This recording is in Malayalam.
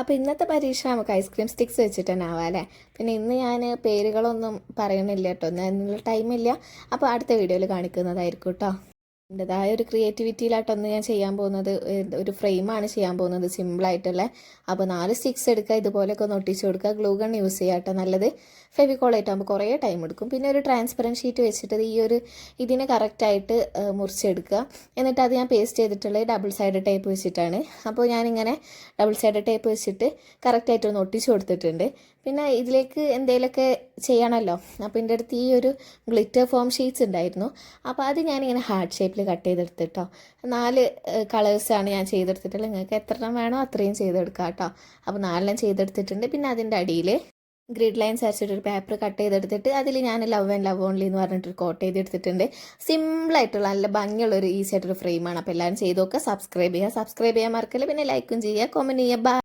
അപ്പോൾ ഇന്നത്തെ പരീക്ഷ നമുക്ക് ഐസ്ക്രീം സ്റ്റിക്സ് വെച്ചിട്ട് തന്നെ ആവാം അല്ലേ? പിന്നെ ഇന്ന് ഞാൻ പേരുകളൊന്നും പറയണില്ല കേട്ടോ. ഒന്നും അതിനുള്ള ടൈമില്ല അപ്പോൾ അടുത്ത വീഡിയോയിൽ കാണിക്കുന്നതായിരിക്കും കേട്ടോ. എന്റെതായ ഒരു ക്രിയേറ്റിവിറ്റിയിലായിട്ടൊന്ന് ഞാൻ ചെയ്യാൻ പോകുന്നത് ഒരു ഫ്രെയിമാണ് ചെയ്യാൻ പോകുന്നത് സിമ്പിളായിട്ടുള്ള അപ്പോൾ നാല് സ്റ്റിക്സ് എടുക്കുക ഇതുപോലെയൊക്കെ ഒന്ന് ഒട്ടിച്ച് കൊടുക്കുക ഗ്ലൂ ഗൺ യൂസ് ചെയ്യാട്ടോ നല്ലത്. ഫെവിക്കോൾ ആയിട്ടാകുമ്പോൾ കുറേ ടൈം എടുക്കും. പിന്നെ ഒരു ട്രാൻസ്പെറന്റ് ഷീറ്റ് വെച്ചിട്ട് ഈ ഒരു ഇതിനെ കറക്റ്റായിട്ട് മുറിച്ചെടുക്കുക. എന്നിട്ട് അത് ഞാൻ പേസ്റ്റ് ചെയ്തിട്ടുള്ള ഡബിൾ സൈഡ് ടേപ്പ് വെച്ചിട്ടാണ്. അപ്പോൾ ഞാനിങ്ങനെ ഡബിൾ സൈഡ് ടേപ്പ് വെച്ചിട്ട് കറക്റ്റായിട്ട് ഒന്ന് ഒട്ടിച്ച് കൊടുത്തിട്ടുണ്ട്. പിന്നെ ഇതിലേക്ക് എന്തെങ്കിലുമൊക്കെ ചെയ്യണമല്ലോ. അപ്പോൾ എന്റെ അടുത്ത് ഈ ഒരു ഗ്ലിറ്റർ ഫോം ഷീറ്റ്സ് ഉണ്ടായിരുന്നു. അപ്പോൾ അത് ഞാനിങ്ങനെ ഹാർഡ് ഷേപ്പിൽ കട്ട് ചെയ്തെടുത്തിട്ടോ. നാല് കളേഴ്സാണ് ഞാൻ ചെയ്തെടുത്തിട്ടുള്ളത്. നിങ്ങൾക്ക് എത്ര എണ്ണം വേണോ അത്രയും ചെയ്തെടുക്കാം കേട്ടോ അപ്പോൾ നാലെണ്ണം ചെയ്തെടുത്തിട്ടുണ്ട്. പിന്നെ അതിന്റെ അടിയിൽ ഗ്രിഡ് ലൈൻസ് അരച്ചിട്ട് ഒരു പേപ്പർ കട്ട് ചെയ്തെടുത്തിട്ട് അതിൽ ഞാൻ ലവ് ആൻഡ് ലവ് ഓൺലി എന്ന് പറഞ്ഞിട്ടൊരു കോട്ട് ചെയ്തെടുത്തിട്ടുണ്ട്. സിമ്പിളായിട്ടുള്ള നല്ല ഭംഗിയുള്ളൊരു ഈസി ആയിട്ടൊരു ഫ്രെയിമാണ്. അപ്പോൾ എല്ലാവരും ചെയ്ത് നോക്കുക. സബ്സ്ക്രൈബ് ചെയ്യുക. സബ്സ്ക്രൈബ് ചെയ്യാൻ മറക്കല്ല. പിന്നെ ലൈക്കും ചെയ്യുക. കമന്റ് ചെയ്യുക.